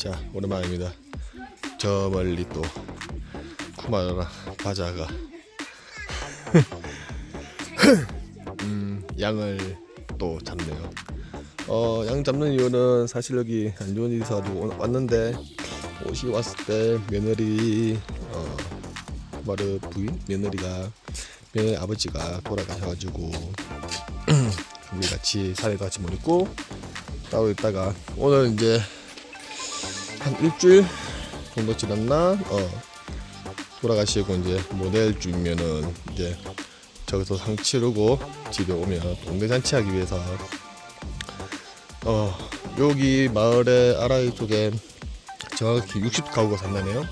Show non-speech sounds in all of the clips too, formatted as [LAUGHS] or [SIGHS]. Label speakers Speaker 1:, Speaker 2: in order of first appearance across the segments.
Speaker 1: 자 오랜만입니다. 저 멀리 또 쿠마라 바자가 [LAUGHS] 음, 양을 또 잡네요. 어, 양 잡는 이유는 사실 여기 안 좋은 오- 왔는데 옷이 왔을 때 며느리 어, 쿠마르 부인 며느리가 며느리 아버지가 돌아가셔가지고 [CLEARS THROAT] 우리 같이 사례도 같이 못 있고 따로 있다가 오늘 이제 한 일주일 정도 지났나 어 돌아가시고 이제 모델 주면은 이제 저기서 상 치르고 집에 오면 동네 잔치하기 위해서 어 여기 마을의 아라이 쪽에 정확히 60 가구가 산다네요.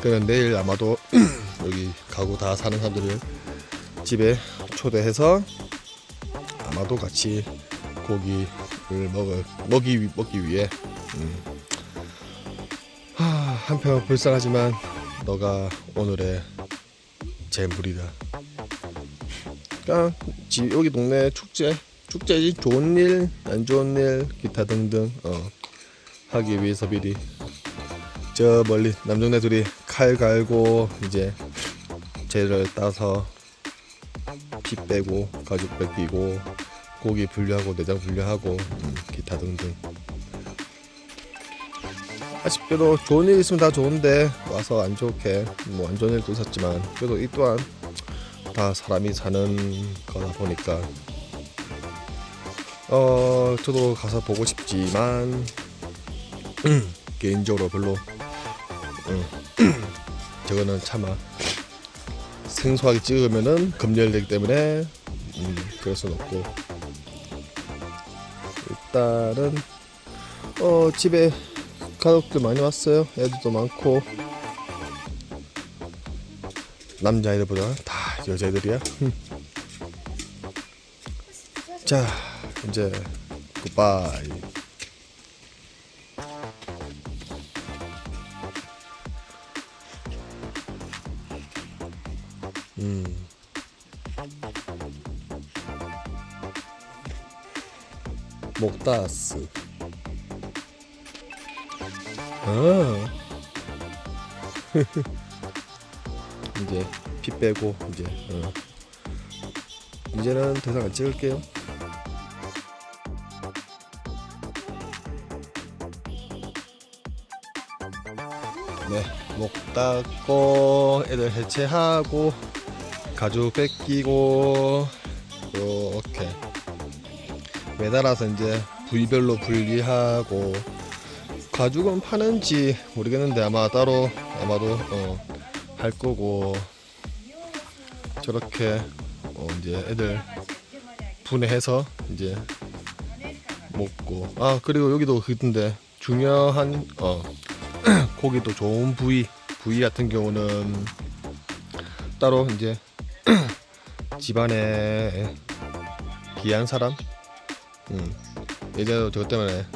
Speaker 1: 그러면 내일 아마도 [CLEARS THROAT] 여기 가구 다 사는 사람들을 집에 초대해서 아마도 같이 고기를 먹을 먹이 먹기 위해 음. 하, 한편 불쌍하지만 너가 오늘의 재물이다. 그러니까 지, 여기 동네 축제 축제지. 좋은 일, 안 좋은 일, 기타 등등 어, 하기 위해서 미리. 저 멀리 남정네 둘이 칼 갈고 이제 재를 따서 피 빼고 가죽 벗기고 고기 분류하고 내장 분류하고 음, 기타 등등 아쉽게도 좋은 일 있으면 다 좋은데 와서 안 좋게 뭐 안 좋은 일도 있었지만 그래도 이 또한 다 사람이 사는 거다 보니까. 어 저도 가서 보고 싶지만 개인적으로 별로 음, [CLEARS THROAT] 저거는 차마 생소하게 찍으면은 검열되기 때문에 음, 그럴 순 없고. 일단은 어 집에 가족들 많이 왔어요. 애들도 많고. 남자애들보다 다 여자애들이야? [LAUGHS] 자 이제 굿바이 음. 목다스 아 [LAUGHS] 이제 피 빼고 이제 어. 이제는 더 이상 안 찍을게요. 네, 목 닦고 애들 해체하고 가죽 뺏기고 이렇게. 매달아서 이제 부위별로 분리하고 가죽은 파는지 모르겠는데 아마 따로 아마도 어, 할 거고. 저렇게 어, 이제 애들 분해해서 이제 먹고. 아 그리고 여기도 그던데 중요한 어 [CLEARS THROAT] 고기도 좋은 부위 부위 같은 경우는 따로 이제 [CLEARS THROAT] 집안에 귀한 사람? 음. 예전에 저것 때문에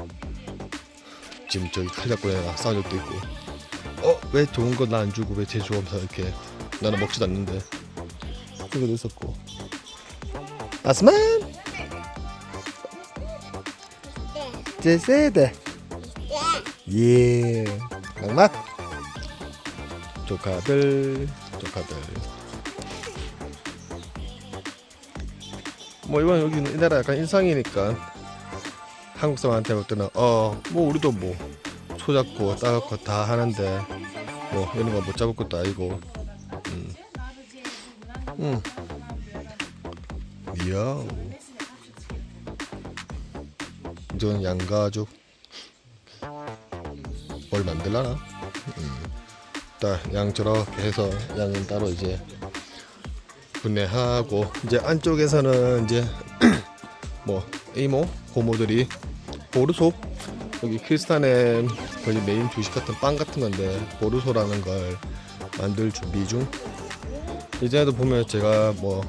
Speaker 1: 지금 저기 칼 잡고 내가 싸운 적도 있고. 어? 왜 좋은 거 나 안 주고 왜 제주 하면서 이렇게 나는 먹지도 않는데. 그것도 있었고. 아스만! 제세대. 예. 낙맛 조카들 조카들. 뭐 이번 여기 이 나라 약간 일상이니까 한국 사람한테 볼 때는 어 뭐 우리도 뭐 소잡고 따갖고 다 하는데 뭐 이런 거 못 잡을 것도 아니고 음. 음. 이야 이건 양가죽 뭘 만들라나 음. 딱양 저렇게 해서 양은 따로 이제 분해하고 이제 안쪽에서는 이제 [CLEARS THROAT] 뭐 이모 고모들이 보르소? 여기 크리스탄의 거의 메인 주식 같은 빵 같은 건데 보르소라는 걸 만들 준비 중. 예전에도 보면 제가 뭐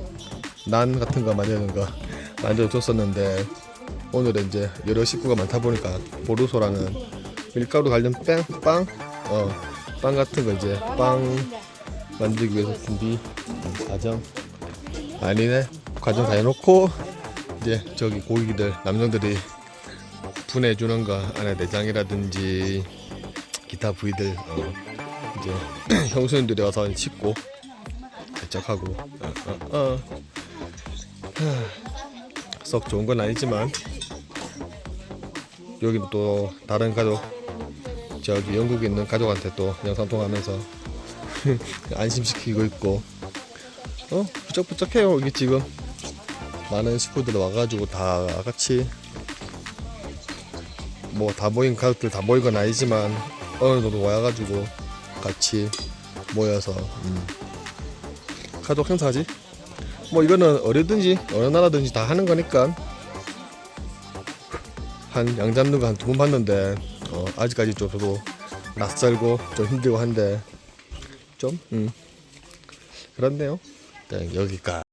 Speaker 1: 난 같은 거 만드는 거 [LAUGHS] 만들어 줬었는데 오늘은 이제 여러 식구가 많다 보니까 보르소라는 밀가루 관련 빵, 빵, 어, 빵 같은 거 이제 빵 만들기 위해서 준비 과정 아니네. 과정 다 해놓고 이제 저기 고기들 남성들이 분해주는 거 안에 내장이라든지 기타 부위들 어, 이제 [CLEARS THROAT] 형수님들이 와서 씻고 개척하고 어, 어, 어. 하, [SIGHS] 썩 좋은 건 아니지만 여기는 또 다른 가족 저기 영국에 있는 가족한테 또 영상 통화하면서 [LAUGHS] 안심시키고 있고 어 부쩍부쩍해요 이게 지금 많은 식구들 와가지고 다 같이 뭐 다 모인 가족들 다 모인 건 아니지만 어느 정도 와가지고 같이 모여서 음. 가족 행사지 뭐 이거는 어디든지 어느 나라든지 다 하는 거니까 한 양 잡는 거 한 두 번 봤는데 어, 아직까지 좀 저도 낯설고 좀 힘들고 한데 좀 음. 그렇네요. 네, 여기까지.